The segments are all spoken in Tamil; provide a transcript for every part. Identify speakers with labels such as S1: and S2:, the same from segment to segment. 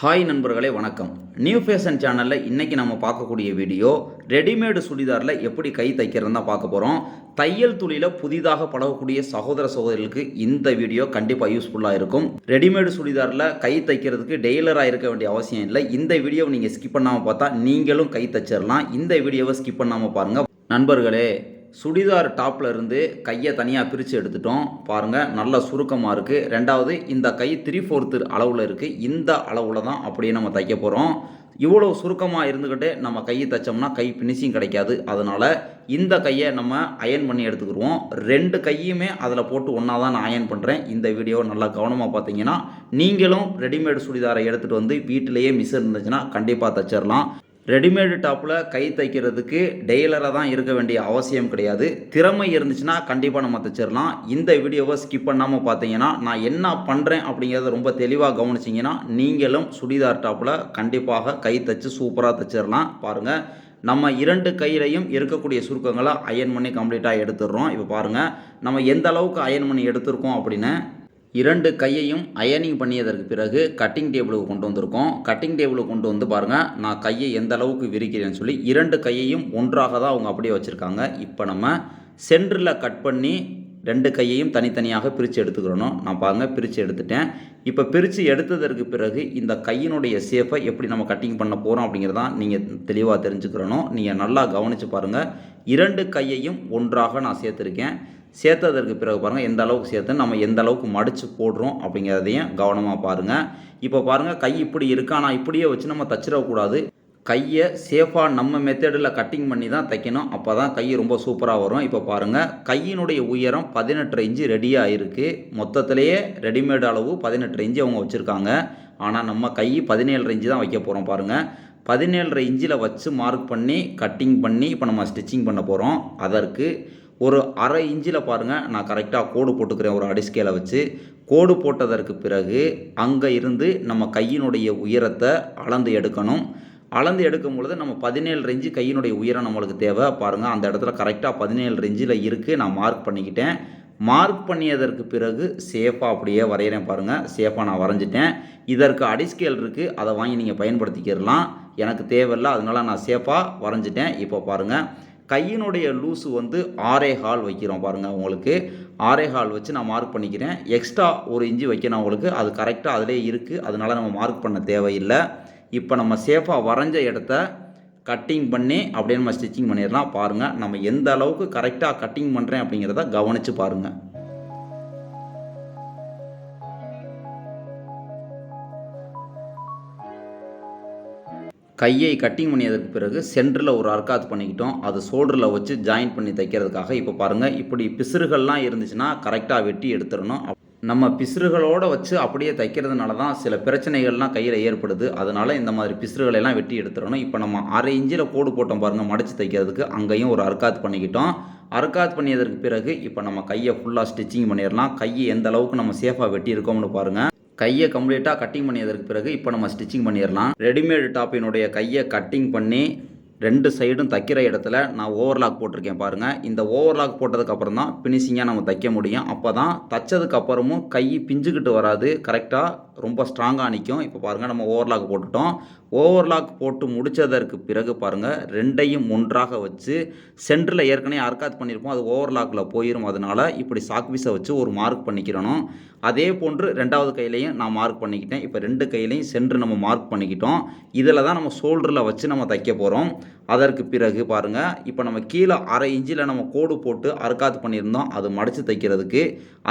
S1: ஹாய் நண்பர்களே வணக்கம். நியூ ஃபேஷன் சேனலில் இன்றைக்கி நம்ம பார்க்கக்கூடிய வீடியோ ரெடிமேடு சுடிதாரில் எப்படி கை தைக்கிறதுன்னு தான் பார்க்க போகிறோம் தையல் துளியில் புதிதாக பழகக்கூடிய சகோதர சகோதரிகளுக்கு இந்த வீடியோ கண்டிப்பாக யூஸ்ஃபுல்லாக இருக்கும். ரெடிமேடு சுடிதாரில் கை தைக்கிறதுக்கு டெய்லராக இருக்க வேண்டிய அவசியம் இல்லை. இந்த வீடியோவை நீங்கள் ஸ்கிப் பண்ணாமல் பார்த்தா நீங்களும் கை தைச்சிடலாம் இந்த வீடியோவை ஸ்கிப் பண்ணாமல் பாருங்கள் நண்பர்களே சுடிதார் டாப்பில் இருந்து கையை தனியாக பிரித்து எடுத்துட்டோம். பாருங்கள் நல்ல சுருக்கமாக இருக்குது ரெண்டாவது இந்த கை த்ரீ ஃபோர்த்து அளவில் இருக்குது இந்த அளவில் தான் அப்படியே நம்ம தைக்க போகிறோம் இவ்வளோ சுருக்கமாக இருந்துக்கிட்டே நம்ம கையை தைச்சோம்னா கை ஃபினிஷிங் கிடைக்காது. அதனால் இந்த கையை நம்ம அயன் பண்ணி எடுத்துக்கிடுவோம். ரெண்டு கையுமே அதில் போட்டு ஒன்றா தான் நான் அயன் பண்ணுறேன் இந்த வீடியோ நல்லா கவனமாக பார்த்தீங்கன்னா நீங்களும் ரெடிமேட் சுடிதாரை எடுத்துகிட்டு வந்து வீட்டிலேயே மிஸ் இருந்துச்சுன்னா கண்டிப்பாக தைச்சிடலாம். ரெடிமேடு டாப்பில் கை தைக்கிறதுக்கு டெய்லராக தான் இருக்க வேண்டிய அவசியம் கிடையாது. திறமை இருந்துச்சுன்னா கண்டிப்பாக நம்ம தைச்சிடலாம் இந்த வீடியோவை ஸ்கிப் பண்ணாமல் பார்த்தீங்கன்னா நான் என்ன பண்ணுறேன் அப்படிங்கிறத ரொம்ப தெளிவாக கவனிச்சிங்கன்னா நீங்களும் சுடிதார் டாப்பில் கண்டிப்பாக கை தைச்சு சூப்பராக தைச்சிடலாம் பாருங்கள் நம்ம இரண்டு கையிலையும் இருக்கக்கூடிய சுருக்கங்களை அயன் பண்ணி கம்ப்ளீட்டாக எடுத்துடுறோம். இப்போ பாருங்கள் நம்ம எந்த அளவுக்கு அயன் பண்ணி எடுத்திருக்கோம் அப்படின்னு இரண்டு கையையும் அயனிங் பண்ணியதற்கு பிறகு கட்டிங் டேபிளுக்கு கொண்டு வந்திருக்கோம். கட்டிங் டேபிளுக்கு கொண்டு வந்து பாருங்கள் நான் கையை எந்த அளவுக்கு விரிக்கிறேன்னு சொல்லி இரண்டு கையையும் ஒன்றாக தான் அவங்க அப்படியே வச்சுருக்காங்க. இப்போ நம்ம சென்டரில் கட் பண்ணி ரெண்டு கையையும் தனித்தனியாக பிரித்து எடுத்துக்கிறணும். நான் பாருங்க பிரித்து எடுத்துட்டேன். இப்போ பிரித்து எடுத்ததற்கு பிறகு இந்த கையினுடைய சேஃபை எப்படி நம்ம கட்டிங் பண்ண போகிறோம் அப்படிங்கிறதான் நீங்கள் தெளிவாக தெரிஞ்சுக்கிறணும். நீங்கள் நல்லா கவனித்து பாருங்கள் இரண்டு கையையும் ஒன்றாக நான் சேர்த்துருக்கேன். சேர்த்ததற்கு பிறகு பாருங்கள் எந்த அளவுக்கு சேர்த்து நம்ம எந்த அளவுக்கு மடித்து போடுறோம் அப்படிங்கிறதையும் கவனமாக பாருங்கள் இப்போ பாருங்கள் கை இப்படி இருக்கா ஆனால் இப்படியே வச்சு நம்ம தச்சிடக்கூடாது. கையை சேஃபாக நம்ம மெத்தடில் கட்டிங் பண்ணி தான் தைக்கணும். அப்போ தான் கை ரொம்ப சூப்பராக வரும். இப்போ பாருங்கள் கையினுடைய உயரம் பதினெட்டு இன்ச்சு ரெடியாக இருக்குது மொத்தத்திலேயே ரெடிமேட் அளவு பதினெட்டு இன்ச்சு அவங்க வச்சுருக்காங்க. ஆனால் நம்ம கை பதினேழு இன்ச்சு தான் வைக்க போகிறோம் பாருங்கள் பதினேழரை இன்ச்சில் வச்சு மார்க் பண்ணி கட்டிங் பண்ணி இப்போ நம்ம ஸ்டிச்சிங் பண்ண போகிறோம் அதற்கு ஒரு அரை இன்ச்சில் பாருங்கள் நான் கரெக்டாக கோடு போட்டுக்கிறேன் ஒரு அடிஸ்கேலை வச்சு. கோடு போட்டதற்கு பிறகு அங்கே இருந்து நம்ம கையினுடைய உயரத்தை அளந்து எடுக்கணும். அளந்து எடுக்கும் பொழுது நம்ம பதினேழு ரெஞ்சு கையினுடைய உயரம் நம்மளுக்கு தேவை. பாருங்கள் அந்த இடத்துல கரெக்டாக பதினேழு ரெஞ்சில் இருக்குது நான் மார்க் பண்ணிக்கிட்டேன். மார்க் பண்ணியதற்கு பிறகு சேஃபாக அப்படியே வரைகிறேன் பாருங்கள் சேஃபாக நான் வரைஞ்சிட்டேன். இதற்கு அடிஸ்கேல் இருக்குது அதை வாங்கி நீங்கள் பயன்படுத்திக்கிடலாம். எனக்கு தேவையில்லை அதனால நான் சேஃபாக வரைஞ்சிட்டேன். இப்போ பாருங்கள் கையினுடைய லூஸு வந்து ஆரே ஹால் வைக்கிறோம் பாருங்கள் உங்களுக்கு. ஆரே ஹால் வச்சு நான் மார்க் பண்ணிக்கிறேன். எக்ஸ்ட்ரா ஒரு இன்ச்சு வைக்கணும் உங்களுக்கு. அது கரெக்டாக அதிலே இருக்குது அதனால் நம்ம மார்க் பண்ண தேவையில்லை. இப்போ நம்ம சேஃபாக வரைஞ்ச இடத்த கட்டிங் பண்ணி அப்படியே நம்ம ஸ்டிச்சிங் பண்ணிடலாம். பாருங்கள் நம்ம எந்த அளவுக்கு கரெக்டாக கட்டிங் பண்ணுறேன் அப்படிங்கிறத கவனித்து பாருங்கள் கையை கட்டிங் பண்ணியதுக்கு பிறகு சென்டரில் ஒரு அர்க்காத் பண்ணிக்கிட்டோம். அது ஷோல்டரில் வச்சு ஜாயின் பண்ணி தைக்கிறதுக்காக இப்போ பாருங்கள் இப்படி பிசுறுகள்லாம் இருந்துச்சுன்னா கரெக்டாக வெட்டி எடுத்துடணும். நம்ம பிசுறுகளோடு வச்சு அப்படியே தைக்கிறதுனால தான் சில பிரச்சனைகள்லாம் கையில் ஏற்படுது. அதனால் இந்த மாதிரி பிசுறுகளை எல்லாம் வெட்டி எடுத்துடணும். இப்போ நம்ம அரை இஞ்சில் கோடு போட்டோம் பாருங்கள் மடித்து தைக்கிறதுக்கு. அங்கேயும் ஒரு அர்க்காத் பண்ணிக்கிட்டோம். அர்க்காத் பண்ணியதற்கு பிறகு இப்போ நம்ம கையை ஃபுல்லாக ஸ்டிச்சிங் பண்ணிடலாம். கையை எந்த அளவுக்கு நம்ம சேஃபாக வெட்டியிருக்கோம்னு பாருங்கள் கையை கம்ப்ளீட்டாக கட்டிங் பண்ணியதற்கு பிறகு இப்போ நம்ம ஸ்டிச்சிங் பண்ணிடலாம் ரெடிமேடு டாப்பினுடைய கையை கட்டிங் பண்ணி ரெண்டு சைடும் தைக்கிற இடத்துல நான் ஓவர்லாக் போட்டிருக்கேன் பாருங்கள் இந்த ஓவர்லாக் போட்டதுக்கப்புறம் தான் ஃபினிஷிங்காக நம்ம தைக்க முடியும். அப்போ தான் தைச்சதுக்கப்புறமும் கை பிஞ்சுக்கிட்டு வராது. கரெக்டாக ரொம்ப ஸ்ட்ராங்காக நிற்கும் இப்போ பாருங்கள் நம்ம ஓவர்லாக் போட்டுட்டோம். ஓவர்லாக் போட்டு முடித்ததற்கு பிறகு பாருங்கள் ரெண்டையும் ஒன்றாக வச்சு சென்டரில் ஏற்கனவே அர்க்காத் பண்ணியிருப்போம். அது ஓவர்லாக்கில் போயிடும் அதனால் இப்படி சாக்பீஸை வச்சு ஒரு மார்க் பண்ணிக்கிறணும். அதே போன்று ரெண்டாவது கையிலையும் நான் மார்க் பண்ணிக்கிட்டேன். இப்போ ரெண்டு கையிலையும் சென்டர் நம்ம மார்க் பண்ணிக்கிட்டோம். இதில் தான் நம்ம ஷோல்டரில் வச்சு நம்ம தைக்க போகிறோம் அதற்கு பிறகு பாருங்கள் இப்போ நம்ம கீழே அரை இன்ச்சில் நம்ம கோடு போட்டு அறுக்காத்து பண்ணியிருந்தோம் அது மடித்து தைக்கிறதுக்கு.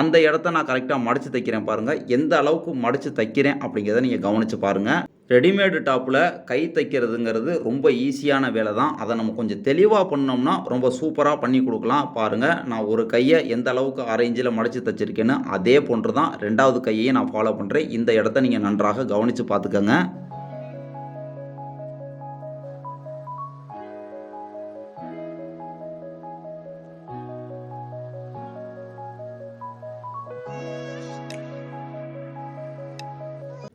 S1: அந்த இடத்த நான் கரெக்டாக மடித்து தைக்கிறேன் பாருங்கள் எந்த அளவுக்கு மடித்து தைக்கிறேன் அப்படிங்கிறத நீங்கள் கவனித்து பாருங்கள் ரெடிமேடு டாப்பில் கை தைக்கிறதுங்கிறது ரொம்ப ஈஸியான வேலை தான். அதை நம்ம கொஞ்சம் தெளிவாக பண்ணோம்னா ரொம்ப சூப்பராக பண்ணி கொடுக்கலாம். பாருங்கள் நான் ஒரு கையை எந்த அளவுக்கு அரை மடித்து தைச்சிருக்கேன்னு அதே போன்று தான் ரெண்டாவது கையையும் நான் ஃபாலோ பண்ணுறேன் இந்த இடத்த நீங்கள் நன்றாக கவனித்து பார்த்துக்கோங்க.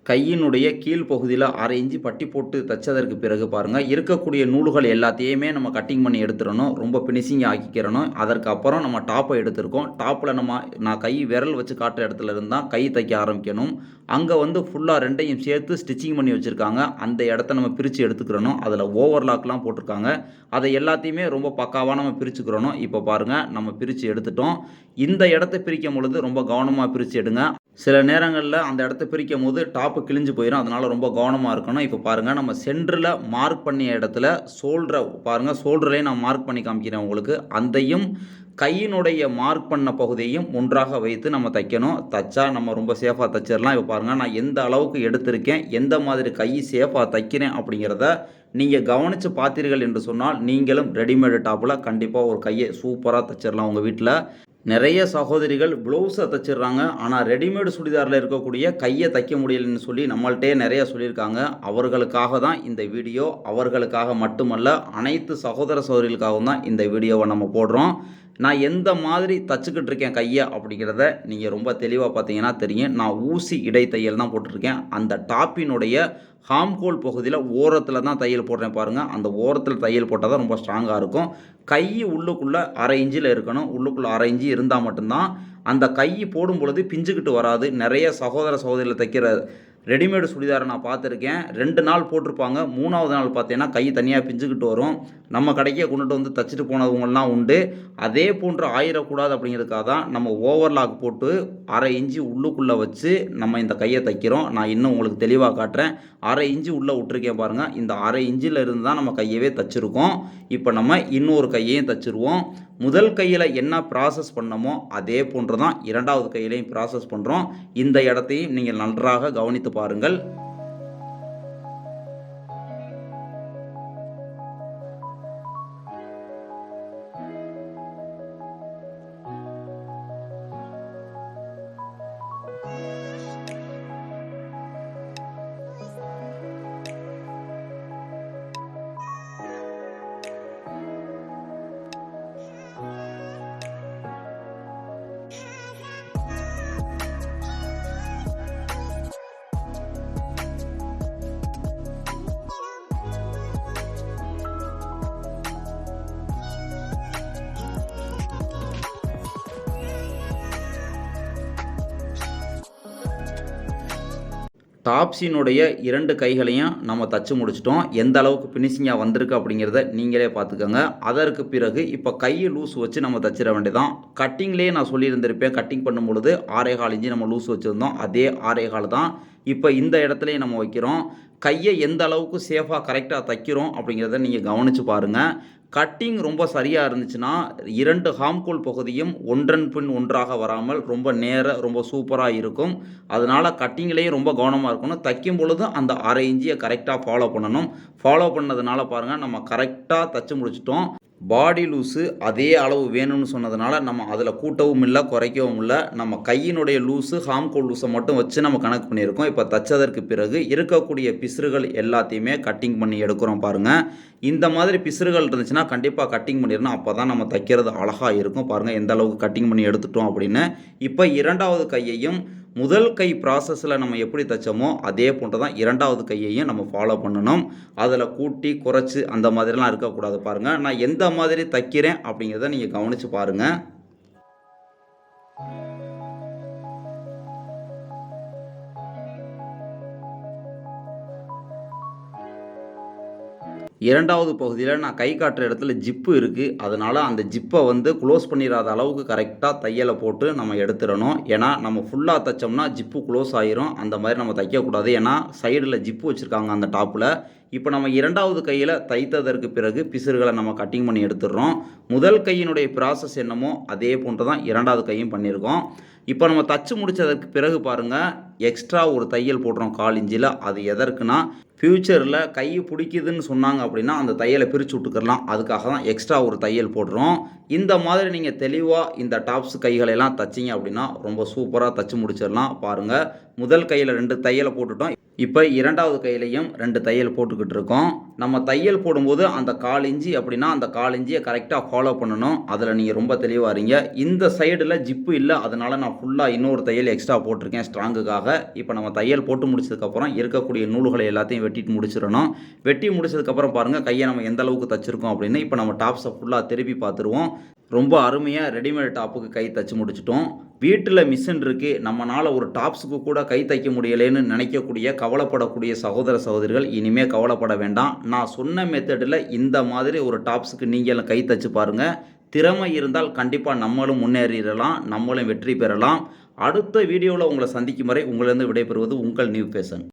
S1: கையினுடைய கீழ்ப்பகுதியில் அரை இஞ்சி பட்டி போட்டு தைச்சதற்கு பிறகு பாருங்கள் இருக்கக்கூடிய நூல்கள் எல்லாத்தையுமே நம்ம கட்டிங் பண்ணி எடுத்துடணும் ரொம்ப ஃபினிஷிங் ஆக்கிக்கிறணும். அதற்கப்புறம் நம்ம டாப்பை எடுத்திருக்கோம். டாப்பில் நம்ம நான் கை விரல் வச்சு காட்டுற இடத்துல இருந்தால் கை தைக்க ஆரம்பிக்கணும். அங்கே வந்து ஃபுல்லாக ரெண்டையும் சேர்த்து ஸ்டிச்சிங் பண்ணி வச்சுருக்காங்க. அந்த இடத்த நம்ம பிரித்து எடுத்துக்கிறணும். அதில் ஓவர்லாக்லாம் போட்டிருக்காங்க. அதை எல்லாத்தையுமே ரொம்ப பக்காவாக நம்ம பிரிச்சுக்கிறணும். இப்போ பாருங்கள் நம்ம பிரித்து எடுத்துட்டோம். இந்த இடத்த பிரிக்கும் பொழுது ரொம்ப கவனமாக பிரித்து எடுங்க. சில நேரங்களில் அந்த இடத்த பிரிக்கும் போது டாப்பு கிழிஞ்சு போயிடும் அதனால் ரொம்ப கவனமாக இருக்கணும். இப்போ பாருங்கள் நம்ம சென்டரில் மார்க் பண்ணிய இடத்துல சோல்டரை பாருங்கள் சோல்டர்லேயே நான் மார்க் பண்ணி காமிக்கிறேன் உங்களுக்கு. அந்தையும் கையினுடைய மார்க் பண்ண பகுதியையும் ஒன்றாக வைத்து நம்ம தைக்கணும். தைச்சா நம்ம ரொம்ப சேஃபாக தைச்சிடலாம். இப்போ பாருங்கள் நான் எந்த அளவுக்கு எடுத்திருக்கேன் எந்த மாதிரி கை சேஃபாக தைக்கிறேன் அப்படிங்கிறத நீங்கள் கவனித்து பார்த்தீர்கள் என்று சொன்னால் நீங்களும் ரெடிமேடு டாப்பில் கண்டிப்பாக ஒரு கையை சூப்பராக தைச்சிடலாம் உங்கள் வீட்டில் நிறைய சகோதரிகள் ப்ளவுஸை தைச்சிடுறாங்க. ஆனால் ரெடிமேடு சுடிதாரில் இருக்கக்கூடிய கையை தைக்க முடியலன்னு சொல்லி நம்மள்கிட்டே நிறைய சொல்லியிருக்காங்க. அவர்களுக்காக தான் இந்த வீடியோ அவர்களுக்காக மட்டுமல்ல அனைத்து சகோதர சகோதரிகளுக்காகவும் தான் இந்த வீடியோவை நம்ம போடுறோம். நான் எந்த மாதிரி தச்சுக்கிட்டு இருக்கேன் கையை அப்படிங்கிறத நீங்கள் ரொம்ப தெளிவாக பார்த்தீங்கன்னா தெரியும். நான் ஊசி இடைத்தையல் தான் போட்டிருக்கேன். அந்த டாப்பினுடைய ஹாம்கோல் பகுதியில் ஓரத்தில் தான் தையல் போடுறேன் பாருங்கள் அந்த ஓரத்தில் தையல் போட்டால் தான் ரொம்ப ஸ்ட்ராங்காக இருக்கும். கை உள்ளுக்குள்ளே அரை இஞ்சியில் இருக்கணும். உள்ளுக்குள்ளே அரை இஞ்சி இருந்தால் மட்டும்தான். அந்த கை போடும் பொழுது பிஞ்சுக்கிட்டு வராது. நிறைய சகோதர சகோதரியில் தைக்கிற ரெடிமேடு சுடிதாரை நான் பார்த்துருக்கேன். ரெண்டு நாள் போட்டிருப்பாங்க. மூணாவது நாள் பார்த்தீங்கன்னா கை தனியாக பிஞ்சுக்கிட்டு வரும். நம்ம கடைக்கே கொண்டுட்டு வந்து தச்சுட்டு போனவங்கள்லாம் உண்டு. அதே போன்று ஆயிடக்கூடாது அப்படிங்கிறதுக்காக தான் நம்ம ஓவர்லாக் போட்டு அரை இன்ச்சு உள்ளுக்குள்ளே வச்சு நம்ம இந்த கையை தைக்கிறோம். நான் இன்னும் உங்களுக்கு தெளிவாக காட்டுறேன். அரை இன்ச்சு உள்ளே விட்டுருக்கேன் பாருங்கள் இந்த அரை இன்ச்சில் இருந்து தான் நம்ம கையவே தச்சுருக்கோம். இப்போ நம்ம இன்னொரு கையையும் தச்சுருவோம். முதல் கையில் என்ன ப்ராசஸ் பண்ணமோ அதே போன்று தான் இரண்டாவது கையிலையும் ப்ராசஸ் பண்ணுறோம் இந்த இடத்தையும் நீங்கள் நன்றாக கவனித்து பாருங்கள். டாப்ஸினுடைய இரண்டு கைகளையும் நம்ம தச்சு முடிச்சிட்டோம். எந்த அளவுக்கு ஃபினிஷிங்காக வந்திருக்கு அப்படிங்கிறத நீங்களே பார்த்துக்கோங்க. அதற்கு பிறகு இப்போ கையை லூஸ் வச்சு நம்ம தச்சிட வேண்டியதான் கட்டிங்லேயே நான் சொல்லியிருந்திருப்பேன். கட்டிங் பண்ணும் பொழுது ஆறே கால் நம்ம லூஸ் வச்சுருந்தோம். அதே ஆறே கால் தான். இப்போ இந்த இடத்துலையும் நம்ம வைக்கிறோம். கையை எந்த அளவுக்கு சேஃபாக கரெக்டாக தைக்கிறோம் அப்படிங்கிறத நீங்கள் கவனித்து பாருங்கள் கட்டிங் ரொம்ப சரியாக இருந்துச்சுன்னா இரண்டு ஹாம்கோல் பகுதியும் ஒன்றன் பின் ஒன்றாக வராமல் ரொம்ப நேர ரொம்ப சூப்பராக இருக்கும். அதனால் கட்டிங்லேயும் ரொம்ப கவனமாக இருக்கணும். தைக்கும் பொழுது அந்த அரை இஞ்சியை கரெக்டாக ஃபாலோ பண்ணணும். ஃபாலோ பண்ணதுனால பாருங்கள் நம்ம கரெக்டாக தச்சு முடிச்சிட்டோம். பாடி லூஸு அதே அளவு வேணும்னு சொன்னதுனால நம்ம அதில் கூட்டவும் இல்லை குறைக்கவும் இல்லை. நம்ம கையினுடைய லூஸு ஹாம்கோல் லூஸை மட்டும் வச்சு நம்ம கணக்கு பண்ணியிருக்கோம். இப்போ தச்சதற்கு பிறகு இருக்கக்கூடிய பிசுறுகள் எல்லாத்தையுமே கட்டிங் பண்ணி எடுக்கிறோம் பாருங்கள் இந்த மாதிரி பிசுறுகள் இருந்துச்சுன்னா கண்டிப்பாக கட்டிங் பண்ணிடணும். அப்போ தான் நம்ம தைக்கிறது அழகாக இருக்கும். பாருங்கள் எந்த அளவுக்கு கட்டிங் பண்ணி எடுத்துட்டோம் அப்படின்னு. இப்போ இரண்டாவது கையையும் முதல் கை ப்ராசஸில் நம்ம எப்படி தைச்சோமோ அதே போன்று தான் இரண்டாவது கையையும் நம்ம ஃபாலோ பண்ணணும். அதில் கூட்டி குறைச்சி அந்த மாதிரிலாம் இருக்கக்கூடாது பாருங்கள் நான் எந்த மாதிரி தைக்கிறேன் அப்படிங்கிறத நீங்கள் கவனித்து பாருங்கள் இரண்டாவது பகுதியில் நான் கை காட்டுற இடத்துல ஜிப்பு இருக்குது அதனால் அந்த ஜிப்பை வந்து க்ளோஸ் பண்ணிடாத அளவுக்கு கரெக்டாக தையலை போட்டு நம்ம எடுத்துடணும். ஏன்னா நம்ம ஃபுல்லாக தைச்சோம்னா ஜிப்பு க்ளோஸ் ஆயிரும். அந்த மாதிரி நம்ம தைக்கக்கூடாது. ஏன்னா சைடில் ஜிப்பு வச்சுருக்காங்க அந்த டாப்பில் இப்போ நம்ம இரண்டாவது கையில் தைத்ததற்கு பிறகு பிசுறுகளை நம்ம கட்டிங் பண்ணி எடுத்துடுறோம். முதல் கையினுடைய ப்ராசஸ் என்னமோ அதே போன்று தான் இரண்டாவது கையும் பண்ணியிருக்கோம். இப்போ நம்ம தச்சு முடித்ததற்கு பிறகு பாருங்கள் எக்ஸ்ட்ரா ஒரு தையல் போடுறோம் கால் இஞ்சியில் அது எதற்குனா ஃப்யூச்சரில் கை பிடிக்குதுன்னு சொன்னாங்க அப்படின்னா அந்த தையலை பிரித்து விட்டுக்கிறலாம் அதுக்காக தான் எக்ஸ்ட்ரா ஒரு தையல் போடுறோம். இந்த மாதிரி நீங்கள் தெளிவாக இந்த டாப்ஸ் கைகளெல்லாம் தச்சிங்க அப்படின்னா ரொம்ப சூப்பராக தச்சு முடிச்சிடலாம். பாருங்கள் முதல் கையில் ரெண்டு தையலை போட்டுட்டோம். இப்போ இரண்டாவது கையிலையும் ரெண்டு தையல் போட்டுக்கிட்டு இருக்கோம். நம்ம தையல் போடும்போது அந்த கால் இஞ்சி அப்படின்னா அந்த கால் இஞ்சியை கரெக்டாக ஃபாலோ பண்ணணும். அதில் நீங்கள் ரொம்ப தெளிவாக இருங்க. இந்த சைடில் ஜிப்பு இல்லை அதனால் நான் ஃபுல்லாக இன்னொரு தையல் எக்ஸ்ட்ரா போட்டிருக்கேன் ஸ்ட்ராங்குக்காக இப்போ நம்ம தையல் போட்டு முடிச்சதுக்கப்புறம் இருக்கக்கூடிய நூல்களை எல்லாத்தையும் வெட்டிட்டு முடிச்சிடணும். வெட்டி முடிச்சதுக்கப்புறம் பாருங்கள் கையை நம்ம எந்த அளவுக்கு தச்சிருக்கோம் அப்படின்னு இப்போ நம்ம டாப்ஸை ஃபுல்லாக திருப்பி பார்த்துருவோம். ரொம்ப அருமையாக ரெடிமேட் டாப்புக்கு கை தச்சு முடிச்சிட்டோம். வீட்டில் மிஷின் இருக்குது நம்மளால் ஒரு டாப்ஸுக்கு கூட கை தைக்க முடியலைன்னு நினைக்கக்கூடிய கவலைப்படக்கூடிய சகோதர சகோதரிகள் இனிமேல் கவலைப்பட வேண்டாம். நான் சொன்ன மெத்தடில் இந்த மாதிரி ஒரு டாப்ஸுக்கு நீங்களும் கை தச்சு பாருங்கள் திறமை இருந்தால் கண்டிப்பாக நம்மளும் முன்னேறிடலாம் நம்மளும் வெற்றி பெறலாம். அடுத்த வீடியோவில் உங்களை சந்திக்கும் வரை உங்களிருந்து விடைபெறுவது உங்கள் நியூ ஃபேஷன்